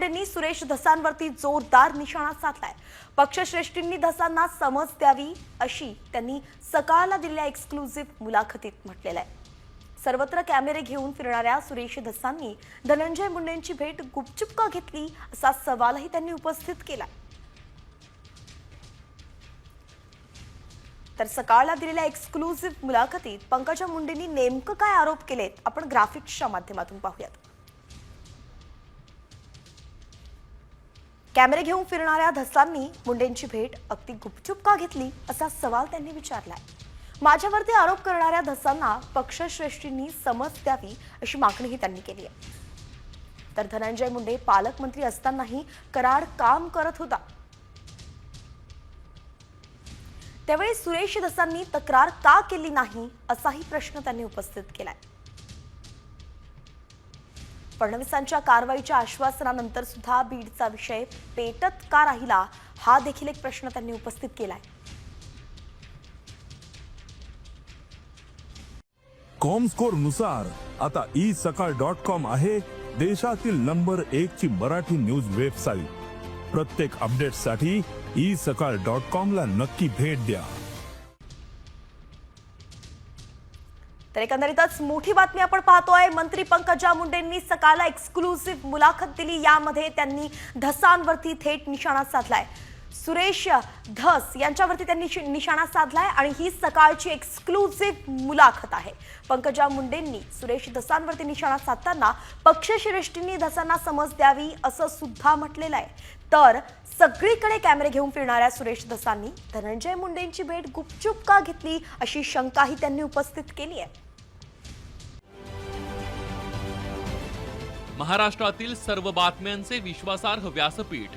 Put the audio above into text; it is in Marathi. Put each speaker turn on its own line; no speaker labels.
मुंडेंनी सुरेश धसांवरती जोरदार निशाणा साधलाय. पक्षश्रेष्ठींनी धसांना समज द्यावी अशी त्यांनी सकाळला दिलेल्या एक्सक्लुझिव्ह मुलाखतीत म्हटलेलं आहे. सर्वत्र कॅमेरे घेऊन फिरणाऱ्या सुरेश धसांनी धनंजय मुंडेंची भेट गुपचूप का घेतली असा सवालही त्यांनी उपस्थित केला. तर सकाळला दिलेल्या एक्सक्लुझिव्ह मुलाखतीत पंकजा मुंडेंनी नेमकं काय आरोप केलेत? आपण ग्राफिक्सच्या माध्यमातून पाहूयात. कॅमेरे घेऊन फिरणाऱ्या धसांनी मुंडेंची भेट अगदी गुपचूप का घेतली असा सवाल त्यांनी विचारलाय. माझ्यावरती आरोप करणाऱ्या धसांना पक्षश्रेष्ठींनी समज द्यावी अशी मागणीही त्यांनी केली आहे. तर धनंजय मुंडे पालकमंत्री असतानाही कराड काम करत होता. त्यावेळी सुरेश धसांनी तक्रार का केली नाही असाही प्रश्न त्यांनी उपस्थित केलाय. फडणवीसांच्या कारवाईच्या आश्वासनानंतर सुद्धा बीडचा विषय पेटत का राहिला हा देखील एक प्रश्न त्यांनी उपस्थित केलाय.
कॉमस्कोरनुसार आता ई सकाळ डॉट कॉम आहे देशातील नंबर एक ची मराठी न्यूज वेबसाईट प्रत्येक अपडेटसाठी ई सकाळ डॉट कॉम ला नक्की भेट द्या.
तर एकंदरीतच मोठी बातमी आपण पाहतोय. मंत्री पंकजा मुंडेंनी सकाळला एक्सक्लुझिव्ह मुलाखत दिली. यामध्ये त्यांनी धसांवरती थेट निशाणा साधलाय. सुरेश धस यांच्यावरती त्यांनी निशाणा साधलाय आणि ही सकाळची एक्सक्लुझिव्ह मुलाखत आहे. पंकजा मुंडेंनी सुरेश धसांवरती निशाणा साधताना पक्षश्रेष्ठींनी धसांना समज द्यावी असं सुद्धा म्हटलेलं आहे. तर सगळीकडे कॅमेरे घेऊन फिरणाऱ्या सुरेश धसांनी धनंजय मुंडेंची भेट गुपचूप का घेतली अशी शंकाही त्यांनी उपस्थित केली आहे.
महाराष्ट्रातील सर्व बातम्यांचे विश्वासार्ह व्यासपीठ